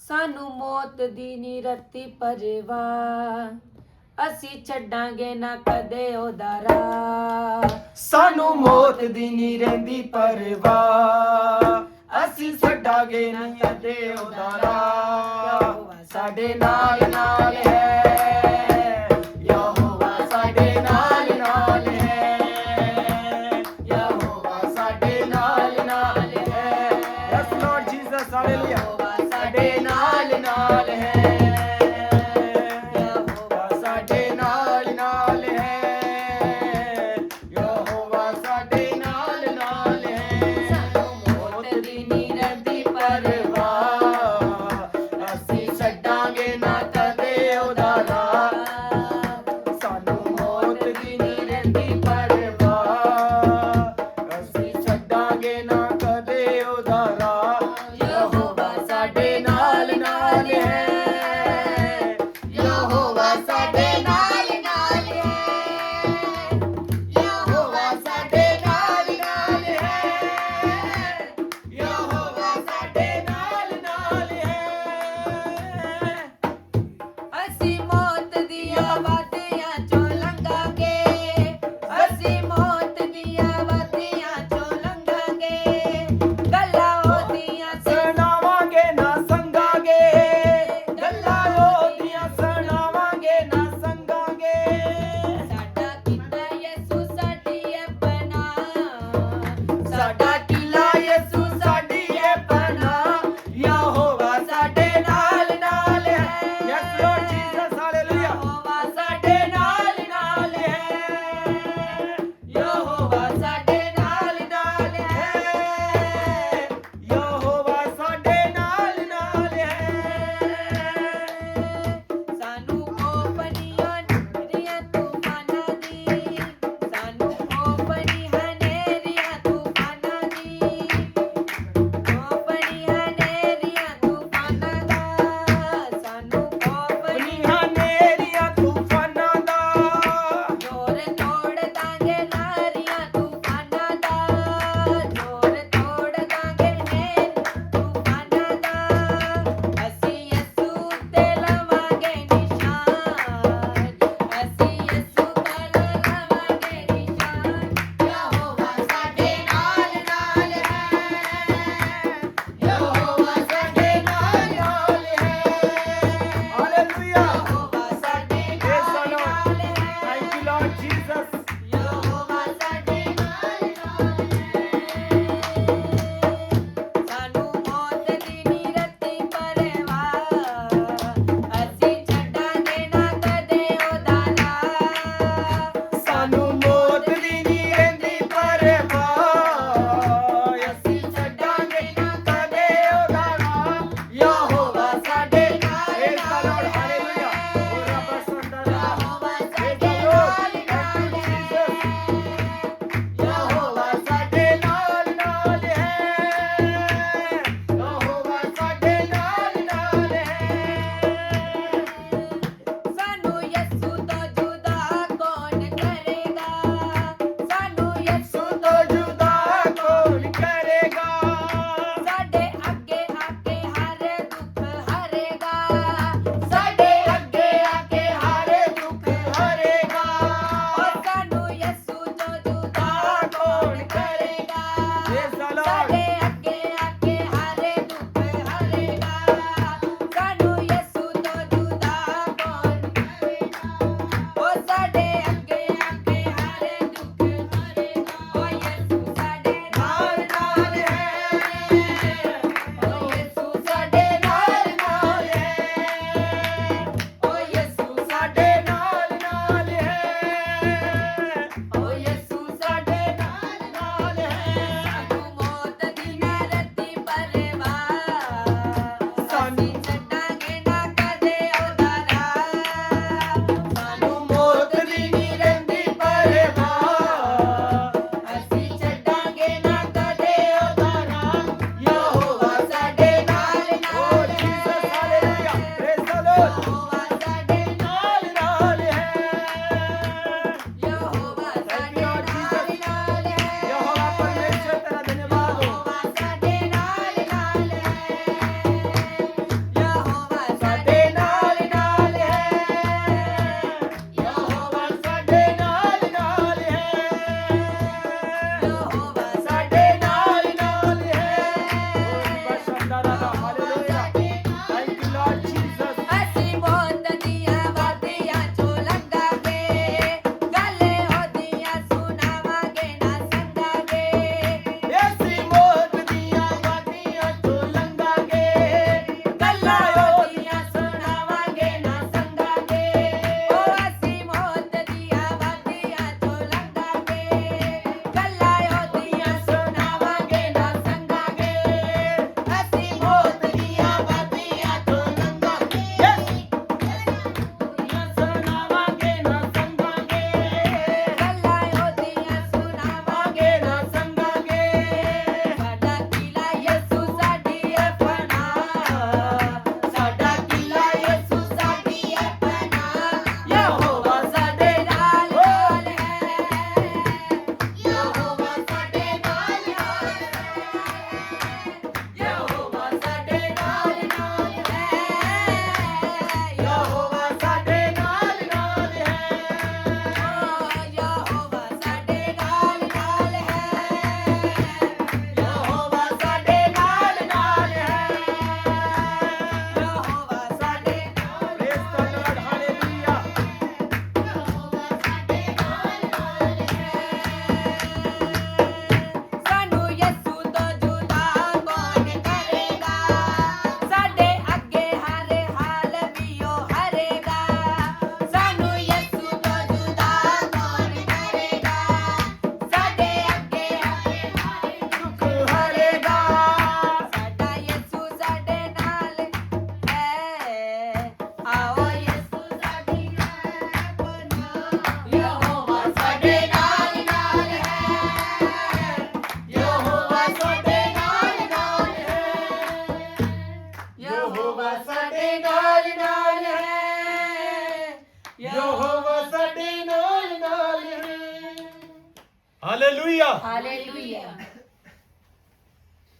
ਸਾਨੂੰ ਮੌਤ ਦੀ ਨਿਰਤੀ ਪਰਵਾ। ਅਸੀਂ ਛੱਡਾਂਗੇ ਨਾ ਕਦੇ ਉਹਦਾ ਰਾਹ। ਸਾਨੂੰ ਮੌਤ ਦੀ ਨਹੀਂ ਰਹਿੰਦੀ ਪਰਵਾਹ ਅਸੀਂ ਛੱਡਾਂਗੇ ਨਹੀਂ ਅਦੇ ਦਰਾ ਸਾਡੇ ਨਾਲ ਨਾਲ No. Hallelujah hallelujah